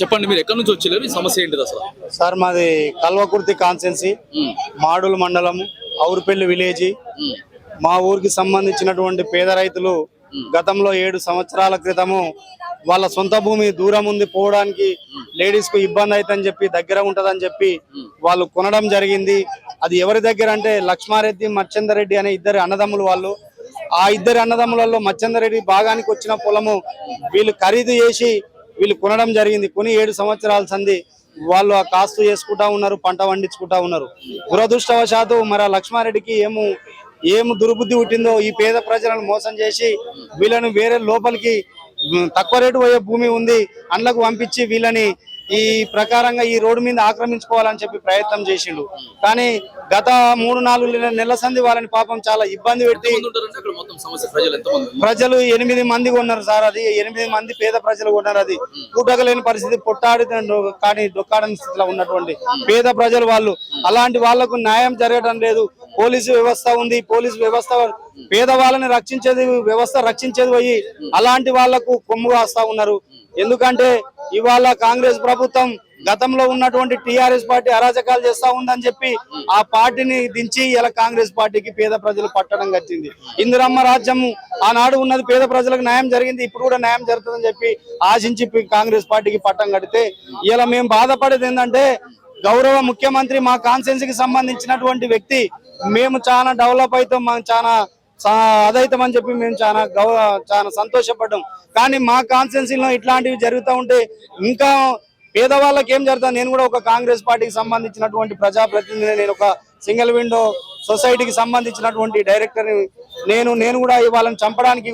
చెప్పండి మీరు ఎక్కడి నుంచి వచ్చారు? ఈ సమస్య ఏంటిది అసలు? సార్ మాది కల్వకుర్తి కాన్సెన్సీ మాడుల మండలము ఔరుపల్లి విలేజ్. మా ఊరికి సంబంధించినటువంటి పేద రైతులు గతంలో ఏడు సంవత్సరాల క్రితము వాళ్ళ సొంత భూమి దూరం ఉంది పోవడానికి లేడీస్కు ఇబ్బంది అవుతుందని చెప్పి దగ్గర ఉంటదని చెప్పి వాళ్ళు కొనడం జరిగింది. అది ఎవరి దగ్గర అంటే లక్ష్మారెడ్డి మచ్చందరెడ్డి అనే ఇద్దరు అన్నదమ్ములు వాళ్ళు. ఆ ఇద్దరు అన్నదమ్ములలో మచ్చందరెడ్డి భాగానికి వచ్చిన పొలము వీళ్ళు ఖరీదు చేసి వీళ్ళు కొనడం జరిగింది. కొని ఏడు సంవత్సరాల సంది వాళ్ళు ఆ కాస్తు చేసుకుంటా ఉన్నారు పంట పండించుకుంటా ఉన్నారు. దురదృష్టవశాత్తు మరి ఆ లక్ష్మారెడ్డికి ఏము ఏం దుర్బుద్ధి పుట్టిందో ఈ పేద ప్రజలను మోసం చేసి వీళ్ళను వేరే లోపలికి తక్కువ రేటు పోయే భూమి ఉంది అండ్లకు పంపించి వీళ్ళని ఈ ప్రకారంగా ఈ రోడ్డు మీద ఆక్రమించుకోవాలని చెప్పి ప్రయత్నం చేసిండు. కానీ గత మూడు నాలుగు నెల- నెలల సంది వాళ్ళని పాపం చాలా ఇబ్బంది పెట్టి ప్రజలు ఉన్నారు? ఎనిమిది మంది కొన్నారు సార్ అది. ఎనిమిది మంది పేద ప్రజలు కొన్నారు అది. కూటకలేని పరిస్థితి పొట్టాడి కానీ దొక్కాడని స్థితిలో ఉన్నటువంటి పేద ప్రజలు వాళ్ళు. అలాంటి వాళ్ళకు న్యాయం జరగడం లేదు. పోలీసు వ్యవస్థ ఉంది. పోలీసు వ్యవస్థ పేదవాళ్ళని రక్షించేది వ్యవస్థ రక్షించేది పోయి అలాంటి వాళ్ళకు కొమ్ము కాస్తా ఉన్నారు. ఎందుకంటే ఇవాళ కాంగ్రెస్ ప్రభుత్వం గతంలో ఉన్నటువంటి టిఆర్ఎస్ పార్టీ అరాచకాలు చేస్తా ఉందని చెప్పి ఆ పార్టీని దించి ఇలా కాంగ్రెస్ పార్టీకి పేద ప్రజలు పట్టడం గచ్చింది ఇందిరమ్మ రాజ్యం ఆనాడు ఉన్నది పేద ప్రజలకు న్యాయం జరిగింది ఇప్పుడు కూడా న్యాయం జరుగుతుందని చెప్పి ఆశించి కాంగ్రెస్ పార్టీకి పట్టం కడితే ఇలా మేము బాధపడేది ఏంటంటే గౌరవ ముఖ్యమంత్రి మా కాన్సెన్సీకి సంబంధించినటువంటి వ్యక్తి మేము చాలా డెవలప్ అవుతాం మాకు చాలా అదైతామని చెప్పి మేము చాలా గౌ చాలా సంతోషపడ్డాం. కానీ మా కాన్స్టిట్యున్సీలో ఇట్లాంటివి జరుగుతూ ఉంటే ఇంకా పేదవాళ్ళకి ఏం జరుగుతుంది? నేను కూడా ఒక కాంగ్రెస్ పార్టీకి సంబంధించినటువంటి ప్రజాప్రతినిధి నేను ఒక సింగిల్ విండో సొసైటీకి సంబంధించినటువంటి డైరెక్టర్ నేను నేను కూడా వాళ్ళని చంపడానికి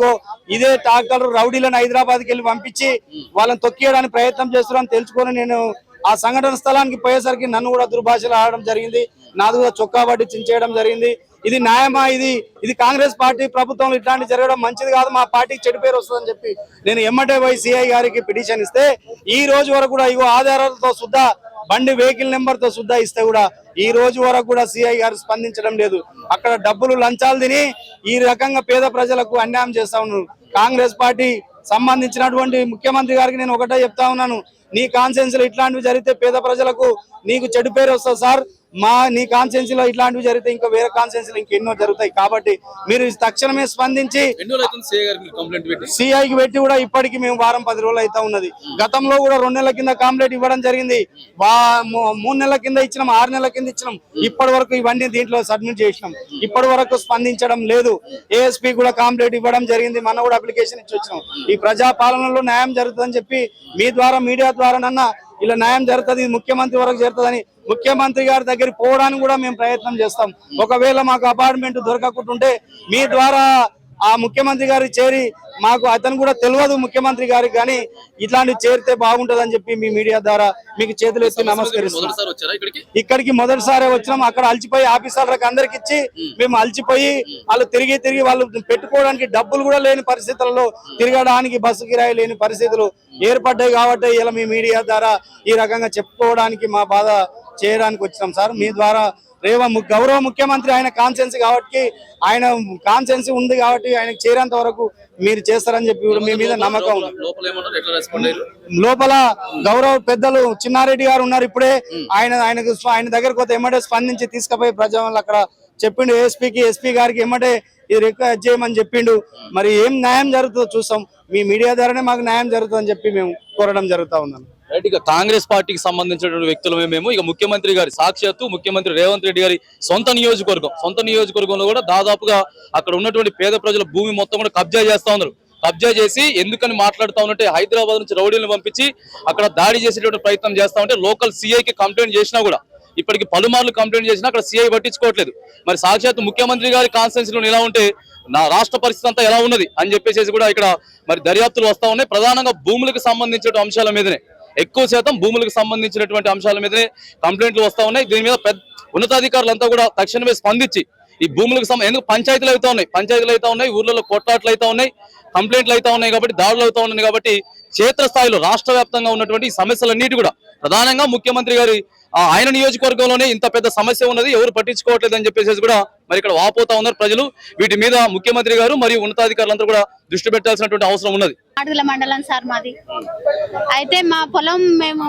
ఇదే ట్రాక్టర్ రౌడీలను హైదరాబాద్కి వెళ్ళి పంపించి వాళ్ళని తొక్కియడానికి ప్రయత్నం చేస్తున్నాను తెలుసుకొని నేను ఆ సంఘటన స్థలానికి పోయేసరికి నన్ను కూడా దుర్భాషలు ఆడడం జరిగింది. నాది కూడా చొక్కా పట్టి చించేయడం జరిగింది. ఇది న్యాయమా ఇది? ఇది కాంగ్రెస్ పార్టీ ప్రభుత్వంలో ఇట్లాంటి జరగడం మంచిది కాదు. మా పార్టీకి చెడు పేరు వస్తుందని చెప్పి నేను ఎమ్మటే పోయి సిఐ గారికి పిటిషన్ ఇస్తే ఈ రోజు వరకు కూడా ఇగో ఆధారాలతో సుద్ధా బండి వెహికల్ నెంబర్తో సుద్ధా ఇస్తే కూడా ఈ రోజు వరకు కూడా సిఐ గారు స్పందించడం లేదు. అక్కడ డబ్బులు లంచాలు తిని ఈ రకంగా పేద ప్రజలకు అన్యాయం చేస్తా ఉన్నారు. కాంగ్రెస్ పార్టీ సంబంధించినటువంటి ముఖ్యమంత్రి గారికి నేను ఒకటే చెప్తా ఉన్నాను. నీ కాన్సెన్స్లు ఇట్లాంటివి జరిగితే పేద ప్రజలకు నీకు చెడు పేరు వస్తుంది సార్. మా నీ కాన్సెన్స్లో ఇట్లాంటివి జరిగితే ఇంకా వేరే కాన్సెన్స్లో ఇంకెన్నో జరుగుతాయి. కాబట్టి మీరు తక్షణమే స్పందించి సిఐకి పెట్టి? కూడా ఇప్పటికి మేము వారం పది రోజులు అయితే ఉన్నది. గతంలో కూడా రెండు నెలల కింద కాంప్లైంట్ ఇవ్వడం జరిగింది. మూడు నెలల కింద ఇచ్చినాం ఆరు నెలల కింద ఇచ్చినాం. ఇప్పటి వరకు ఇవన్నీ దీంట్లో సబ్మిట్ చేసినాం. ఇప్పటి వరకు స్పందించడం లేదు. ఏఎస్పీ కూడా కాంప్లైంట్ ఇవ్వడం జరిగింది. మన కూడా అప్లికేషన్ ఇచ్చి వచ్చినాం. ఈ ప్రజా పాలనలో న్యాయం జరుగుతుందని చెప్పి మీ ద్వారా మీడియా ద్వారా నన్న ఇలా న్యాయం జరుగుతుంది ముఖ్యమంత్రి వరకు జరుగుతుందని ముఖ్యమంత్రి గారి దగ్గరికి పోవడానికి కూడా మేము ప్రయత్నం చేస్తాం. ఒకవేళ మాకు అపార్ట్మెంట్ దొరకకుంటుంటే మీ ద్వారా ఆ ముఖ్యమంత్రి గారికి చేరి మాకు అతను కూడా తెలియదు ముఖ్యమంత్రి గారికి కానీ ఇట్లాంటివి చేరితే బాగుంటదని చెప్పి మీ మీడియా ద్వారా మీకు చేతులు ఎత్తి నమస్కరిస్తున్నాం వచ్చారా ఇక్కడికి? ఇక్కడికి మొదటిసారి వచ్చినాం. అక్కడ అలసిపోయి ఆఫీసర్లకు అందరికి ఇచ్చి మేము అలసిపోయి వాళ్ళు తిరిగి తిరిగి వాళ్ళు పెట్టుకోవడానికి డబ్బులు కూడా లేని పరిస్థితులలో తిరగడానికి బస్సు కిరాయి లేని పరిస్థితులు ఏర్పడ్డాయి కాబట్టి ఇలా మీ మీడియా ద్వారా ఈ రకంగా చెప్పుకోవడానికి మా బాధ చేయడానికి వచ్చినాం సార్. మీ ద్వారా రేవ గౌరవ ముఖ్యమంత్రి ఆయన కాన్సెన్స్ కాబట్టి ఆయన కాన్సెన్స్ ఉంది కాబట్టి ఆయనకు చేరేంత వరకు మీరు చేస్తారని చెప్పి మీ మీద నమ్మకం లోపల గౌరవ పెద్దలు చిన్నారెడ్డి గారు ఉన్నారు ఇప్పుడే. ఆయన ఆయనకు ఆయన దగ్గరకు పోతే ఎమ్మటే స్పందించి తీసుకుపోయి ప్రజలు అక్కడ చెప్పిండు. ఏఎస్పీకి ఎస్పీ గారికి ఎమ్మటే ఇది రిక్వెస్ట్ చేయమని చెప్పిండు. మరి ఏం న్యాయం జరుగుతుందో చూస్తాం. మీ మీడియా ద్వారానే మాకు న్యాయం జరుగుతుందని చెప్పి మేము కోరడం జరుగుతా ఉందని రైట్ ఇక కాంగ్రెస్ పార్టీకి సంబంధించినటువంటి వ్యక్తులు మేము. ఇక ముఖ్యమంత్రి గారి సాక్షాత్తు ముఖ్యమంత్రి రేవంత్ రెడ్డి గారి సొంత నియోజకవర్గం. సొంత నియోజకవర్గంలో కూడా దాదాపుగా అక్కడ ఉన్నటువంటి పేద ప్రజల భూమి మొత్తం కూడా కబ్జా చేస్తా ఉన్నారు. కబ్జా చేసి ఎందుకని మాట్లాడుతా ఉన్నట్టే హైదరాబాద్ నుంచి రౌడీలను పంపించి అక్కడ దాడి చేసేటువంటి ప్రయత్నం చేస్తా ఉంటే లోకల్కి కంప్లైంట్ చేసినా కూడా ఇప్పటికి పలుమార్లు కంప్లైంట్ చేసినా అక్కడ సీఐ పట్టించుకోవట్లేదు. మరి సాక్షాత్ ముఖ్యమంత్రి గారి కాన్స్టెన్సీలో ఇలా ఎలా ఉంటే నా రాష్ట్ర పరిస్థితి అంతా ఎలా ఉన్నది అని చెప్పేసి కూడా ఇక్కడ మరి దర్యాప్తులు వస్తా ఉన్నాయి. ప్రధానంగా భూములకు సంబంధించిన అంశాల మీదనే. ఎక్కువ శాతం భూములకు సంబంధించినటువంటి అంశాల మీదనే కంప్లైంట్లు వస్తూ ఉన్నాయి. దీని మీద పెద్ద ఉన్నతాధికారులంతా కూడా తక్షణమే స్పందించి ఈ భూములకు సంబంధించి ఎందుకు పంచాయతీలు అవుతా ఉన్నాయి? పంచాయతీలు అవుతా ఉన్నాయి ఊర్లలో కొట్లాట్లు అవుతా ఉన్నాయి కంప్లైంట్లు అవుతా ఉన్నాయి కాబట్టి దాడులు అవుతా ఉన్నాయి కాబట్టి క్షేత్రస్థాయిలో రాష్ట్ర వ్యాప్తంగా ఉన్నటువంటి సమస్యలన్నిటి కూడా ప్రధానంగా ముఖ్యమంత్రి గారి ఆయన నియోజకవర్గంలోనే ఇంత పెద్ద సమస్య ఉన్నది ఎవరు పట్టించుకోవట్లేదు అని చెప్పేసి కూడా మరి ఇక్కడ వాపోతా ఉన్నారు ప్రజలు. వీటి మీద ముఖ్యమంత్రి గారు మరియు ఉన్నతాధికారులందరూ కూడా దృష్టి పెట్టాల్సినటువంటి అవసరం ఉన్నది. అడుగుల మండలం సార్ మాది. అయితే మా పొలం మేము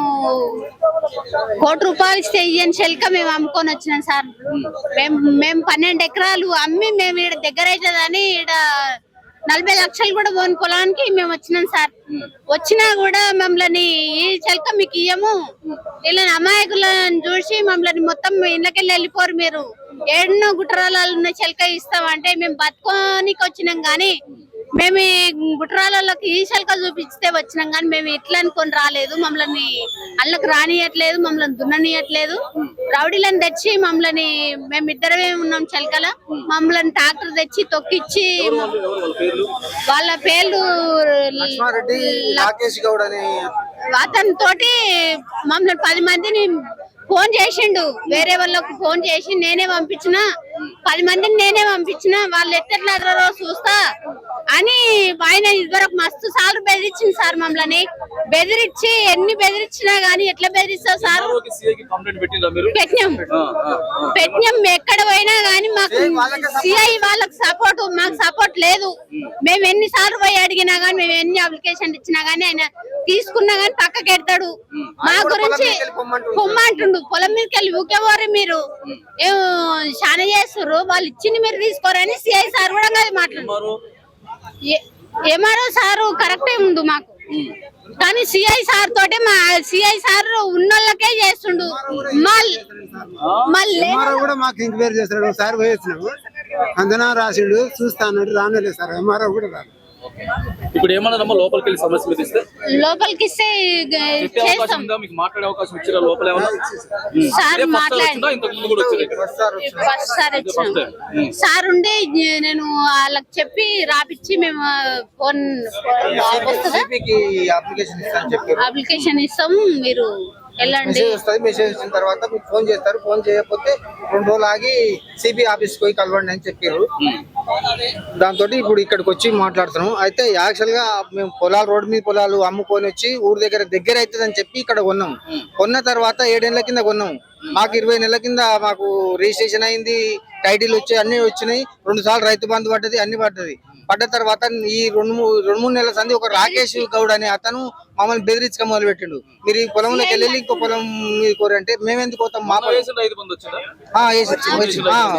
కోటి రూపాయలు ఇస్తే ఇయ్యని శల్క మేము అమ్ముకొని వచ్చినాం సార్. మేము. మేము పన్నెండు ఎకరాలు అమ్మి మేము ఈడ దగ్గర అవుతుందని ఈడ నలభై లక్షలు కూడా పోని పొలానికి మేము వచ్చినాం సార్. వచ్చినా కూడా మమ్మల్ని ఈ చెలక మీకు ఇయ్యము. ఇలా అమాయకులను చూసి మమ్మల్ని మొత్తం ఇళ్ళకెళ్ళి వెళ్ళిపోరు మీరు. ఏడున్నో గుట్రాలలో ఉన్న చెలక ఇస్తామంటే మేము బతుకోనికి వచ్చినాం గానీ మేము ఈ గుట్రాలలోకి ఈ శల్క చూపిస్తే వచ్చినాం కానీ మేము ఇట్లా అనుకొని రాలేదు. మమ్మల్ని అళ్ళకి రానియట్లేదు మమ్మల్ని దున్ననియట్లేదు. రౌడీలను తెచ్చి మమ్మల్ని మేమిద్దరమే ఉన్నాం చలకల మమ్మల్ని ట్రాక్టర్ తెచ్చి తొక్కిచ్చి వాళ్ళ పేర్లు? అతని తోటి మమ్మల్ని పది మందిని ఫోన్ చేసిండు. వేరే వాళ్ళకి ఫోన్ చేసి నేనే పంపించిన. పది మందిని నేనే పంపించిన వాళ్ళు ఎట్టెట్లాడారో చూస్తా అని ఆయన ఇదివరకు మస్తు సార్లు బెదిరించింది సార్ మమ్మల్ని. బెదిరించి ఎన్ని బెదిరించినా గానీ ఎట్లా బెదిరిస్తావు సార్? మీరు? పెట్టినాం. పెట్టినాం. ఎక్కడ పోయినా గానీ మాకు సిఐ వాళ్ళకి సపోర్ట్ మాకు సపోర్ట్ లేదు. మేము ఎన్ని సార్లు పోయి అడిగినా గానీ మేము ఎన్ని అప్లికేషన్ ఇచ్చినా గానీ ఆయన తీసుకున్నా గానీ పక్కకి ఎడతాడు. మా గురించి పొమ్మంటుండు. పొలం మీదకి వెళ్ళి ఊకేవారు మీరు. ఏం చాలా చేస్తారు వాళ్ళు ఇచ్చింది మీరు తీసుకోరని సిఐ సార్ కూడా అది మాట్లాడు మరో ఏమారో సారు? కరెక్టే ఉండు మాకు. కానీ సిఐ సార్ తోటే మా సిఐ సార్ ఉన్నోళ్ళకే చేస్తుండు. మళ్ళీ మళ్ళీ ఎంఆర్ఓ కూడా మాకు ఎంక్వైరీ చేస్తాడు ఒకసారి పోయేసినాము అంజనా రాసిండు. చూస్తాను రానేలేదు సార్. ఎంఆర్ఓ కూడా రాదు ఇప్పుడు ఏమన్నారమ్మా లోపలికి వెళ్ళి సమస్య మీద ఇస్తే? లోపలికి ఇస్తే చేస్తాం. మీకు మాట్లాడే అవకాశం ఇచ్చారా లోపల. సార్ మాట్లాడి ఫస్ట్ సార్ వచ్చినాం. సార్. ఉండి నేను వాళ్ళకి చెప్పి రాపిచ్చి మేము ఫోన్ అప్లికేషన్ ఇస్తాను చెప్పారు. అప్లికేషన్ ఇస్తాం మీరు వెళ్ళండి. మెసేజ్ వస్తుంది మెసేజ్ వచ్చిన తర్వాత మీకు ఫోన్ చేస్తారు. ఫోన్ చేయకపోతే రెండు రోజులు ఆగి సిబి ఆఫీస్ పోయి కలవండి అని చెప్పారు. దాంతో ఇప్పుడు ఇక్కడికి వచ్చి మాట్లాడుతున్నాం అయితే యాక్చువల్గా మేము పొలాలు రోడ్డు మీద పొలాలు అమ్ముకొని వచ్చి ఊరి దగ్గర దగ్గర అవుతుంది అని చెప్పి ఇక్కడ కొన్నాం కొన్న తర్వాత ఏడేళ్ళ కింద కొన్నాం మాకు ఇరవై నెలల కింద మాకు రిజిస్ట్రేషన్ అయింది టైటిల్ వచ్చి అన్ని వచ్చినాయి. రెండు సార్లు రైతు బంధు పడ్డది అన్ని పడ్డది. పడ్డ తర్వాత ఈ రెండు రెండు మూడు నెలల సంది ఒక రాకేష్ గౌడ్ అనే అతను మమ్మల్ని బెదిరించక మొదలు పెట్టిండు మీరు ఈ పొలంలోకి వెళ్ళి ఇంకో పొలం మీద కోరంటే మేము ఎందుకు పోతాం? మా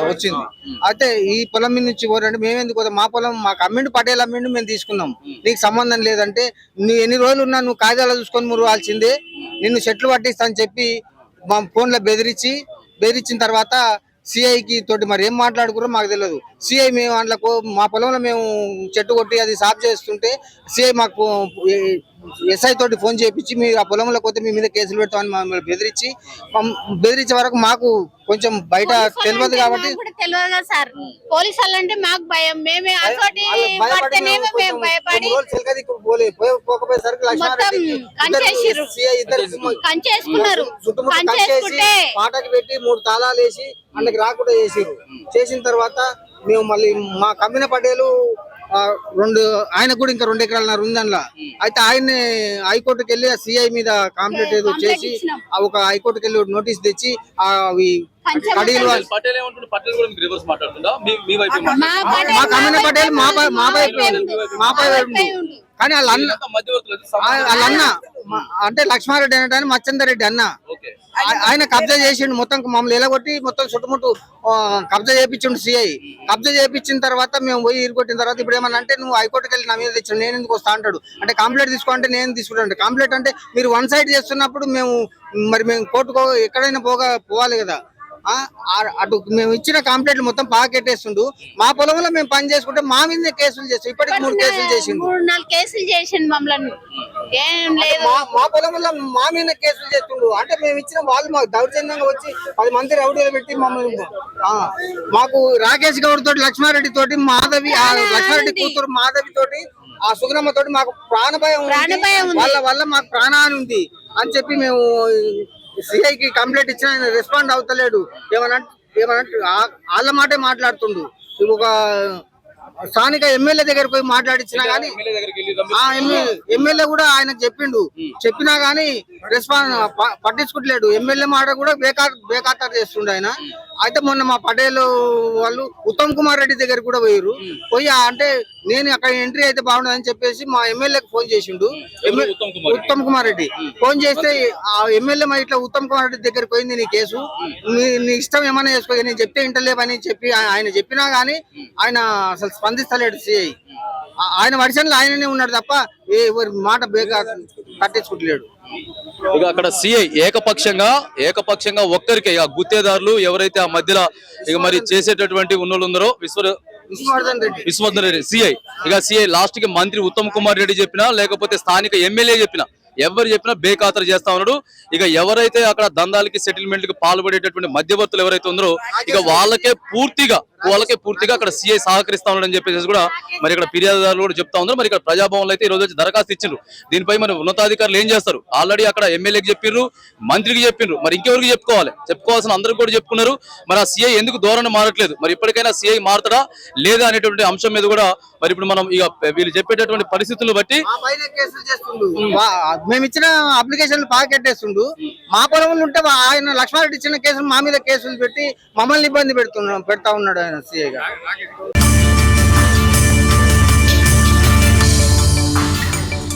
వచ్చింది అయితే ఈ పొలం మీద నుంచి కోరంటే మేము ఎందుకు పోతాం? మా పొలం మాకు అమ్మిండు పటేల్ అమ్మిండు మేము తీసుకున్నాం. నీకు సంబంధం లేదంటే నువ్వు ఎన్ని రోజులు ఉన్నా నువ్వు కాగితాలు చూసుకొని మురవాల్సిందే నిన్ను చెట్లు పట్టిస్తా అని చెప్పి మా ఫోన్లో బెదిరించి బెదిరించిన తర్వాత సిఐకి తోటి మరి ఏం మాట్లాడుకున్నారో మాకు తెలియదు. సిఐ మేము అందులో మా పొలంలో మేము చెట్టు కొట్టి అది సాఫ్ చేస్తుంటే సిఐ మాకు ఎస్ఐ తోటి ఫోన్ చేయించి మీరు ఆ పొలంలో పోతే మీ మీద కేసులు పెడతామని మమ్మల్ని బెదిరించి బెదిరించే వరకు మాకు కొంచెం బయట తెలియదు కాబట్టి తెలియదు సార్. పోలీసు వాళ్ళంటే మాకు భయం. మేమే కంచేసుకున్నారు. కంచేసుకుంటే కంచేసి పాటకి పెట్టి మూడు తాళాలు వేసి అందుకు రాకుండా చేసిర్రు. చేసిన తర్వాత మేము మళ్ళీ మా కమ్మిన పటేలు రెండు ఆయన కూడా ఇంకా రెండు ఎకరాలన్నర ఉంది అందులో అయితే ఆయన్ని హైకోర్టుకి వెళ్ళి సిఐ మీద కాంప్లైంట్ ఏదో చేసి. ఆ ఒక హైకోర్టుకి వెళ్ళి నోటీస్ తెచ్చి ఆ అవి కడీలు వాళ్ళు- పటేల్ ఏమంటుండే? పటేల్ కూడా మీకు రివర్స్ మాట్లాడుతుందా? మీ వైపు? పటేల్ పై- పై. కానీ వాళ్ళ అన్న మధ్యవర్తులు ఆ- వాళ్ళ అన్న మా- అంటే లక్ష్మారెడ్డి అనటాన్ని మచ్చందర్ రెడ్డి అన్న. ఆ- ఆయన కబ్జా చేసిండు మొత్తం మమ్మల్ని ఎలగొట్టి మొత్తం చుట్టుముట్టు కబ్జా చేయించిండు సిఐ కబ్జా చేయించిన తర్వాత మేము పోయి ఇరుకొట్టిన తర్వాత ఇప్పుడు ఏమన్నా అంటే నువ్వు హైకోర్టుకి వెళ్ళి నా మీద తెచ్చాడు నేను ఎందుకు వస్తా అంటాడు. అంటే కంప్లైంట్ తీసుకో అంటే నేను తీసుకుంటాను. కంప్లైంట్ అంటే మీరు వన్ సైడ్ చేస్తున్నప్పుడు మేము మరి మేము కోర్టుకో ఎక్కడైనా పోగా పోవాలి కదా. అటు మేము ఇచ్చిన కంప్లైంట్ మొత్తం పాకెట్టేస్తుండు. మా పొలంలో మేము పని చేసుకుంటే మా మీద కేసులు చేస్తాం ఇప్పటికి మూడు కేసులు చేసిండు. మూడు నాలుగు కేసులు చేసిండు మమ్మల్ని. ఏం లేదు. మా మా పొలంలో మా మీద కేసులు చేస్తుండు. అంటే మేము ఇచ్చిన వాళ్ళు మాకు దౌర్జన్యంగా వచ్చి పది మంది రౌడీలు పెట్టి మమ్మల్ని మాకు రాకేష్ గౌడ్ తోటి లక్ష్మారెడ్డి తోటి మాధవి ఆ లక్ష్మారెడ్డి కూతురు మాధవి తోటి ఆ సుగ్రమ్మ తోటి మాకు. ప్రాణభయం ఉంది. వాళ్ళ వల్ల మాకు ప్రాణహాని ఉంది అని చెప్పి మేము సిఐకి కంప్లైంట్ ఇచ్చిన ఆయన రెస్పాండ్ అవుతలేడు. ఏమనంటే ఏమనంటే వాళ్ళ మాటే మాట్లాడుతుండు. ఒక స్థానిక ఎమ్మెల్యే దగ్గరకు పోయి మాట్లాడించినా గానీ ఎమ్మెల్యే కూడా ఆయనకు చెప్పిండు. చెప్పినా గానీ రెస్పాన్స్ ప- పట్టించుకోవట్లేడు ఎమ్మెల్యే మాట కూడా బేకార్ బేఖాతరు చేస్తుండు ఆయన. అయితే మొన్న మా పటేల్ వాళ్ళు ఉత్తమ్ కుమార్ రెడ్డి దగ్గర కూడా పోయారు పోయి అంటే నేను అక్కడ ఎంట్రీ అయితే బాగుండదని చెప్పేసి మా ఎమ్మెల్యేకి ఫోన్ చేసిండు? ఉత్తమ్ కుమార్ రెడ్డి. ఫోన్ చేస్తే ఆ ఎమ్మెల్యే మరి ఇట్లా ఉత్తమ్ కుమార్ రెడ్డి దగ్గరికి పోయింది నీ కేసు. నీ ఇష్టం ఏమైనా చేసుకో నేను చెప్తే ఇంటలేవని చెప్పి ఆయన చెప్పినా గానీ ఆయన అసలు స్పందిస్తలేడు సిఐ ఆయన వర్షన్లో ఆయననే ఉన్నాడు తప్ప ఏ మాట బేగా పట్టించుకుంటలేడు ఇక అక్కడ సిఐ ఏకపక్షంగా ఏకపక్షంగా ఒక్కరికే ఆ గుత్తేదారులు ఎవరైతే ఆ మధ్యలో ఇక మరి చేసేటటువంటి ఉన్నోళ్ళు ఉన్నారో విశ్వ విశ్వవర్ధన్ రెడ్డి. సిఐ ఇక సిఐ లాస్ట్కి మంత్రి ఉత్తమ్ కుమార్ రెడ్డి చెప్పినా లేకపోతే స్థానిక ఎమ్మెల్యే చెప్పినా ఎవరు చెప్పినా బేఖాతరు చేస్తా ఉన్నాడు. ఇక ఎవరైతే అక్కడ దందాలకి సెటిల్మెంట్కి పాల్పడేటటువంటి మధ్యవర్తులు ఎవరైతే ఉన్నారో ఇక వాళ్ళకే పూర్తిగా వాళ్ళకే పూర్తిగా అక్కడ సిఐ సహకరిస్తా ఉన్నాడని చెప్పేసి కూడా మరి ఇక్కడ ఫిర్యాదుదారులు కూడా చెప్తా ఉన్నారు. మరి ఇక్కడ ప్రజాభవన్లో అయితే ఈ రోజు వచ్చి దరఖాస్తు ఇచ్చిండ్రు. దీనిపై మరి ఉన్నతాధికారులు ఏం చేస్తారు? ఆల్రెడీ అక్కడ ఎమ్మెల్యేకి చెప్పిర్రు మంత్రికి చెప్పిండ్రు మరి ఇంకెవరికి చెప్పుకోవాలి? చెప్పుకోవాల్సిన అందరికి కూడా చెప్పుకున్నారు. మరి ఆ సిఐ ఎందుకు ధోరణి మారట్లేదు? మరి ఇప్పటికైనా సిఐ మారతడా లేదా అనేటువంటి అంశం మీద కూడా మరి ఇప్పుడు మనం ఇక వీళ్ళు చెప్పేటటువంటి పరిస్థితులు బట్టి కేసులు చేస్తుండు. మేము ఇచ్చిన అప్లికేషన్ పాకెట్టేస్తుండు మా పొలంలో ఉంటే ఆయన లక్ష్మారెడ్డి ఇచ్చిన కేసులు మా మీద కేసులు పెట్టి మమ్మల్ని ఇబ్బంది పెడుతున్నాం పెడతా ఉన్నాడు ఆయన సిఐ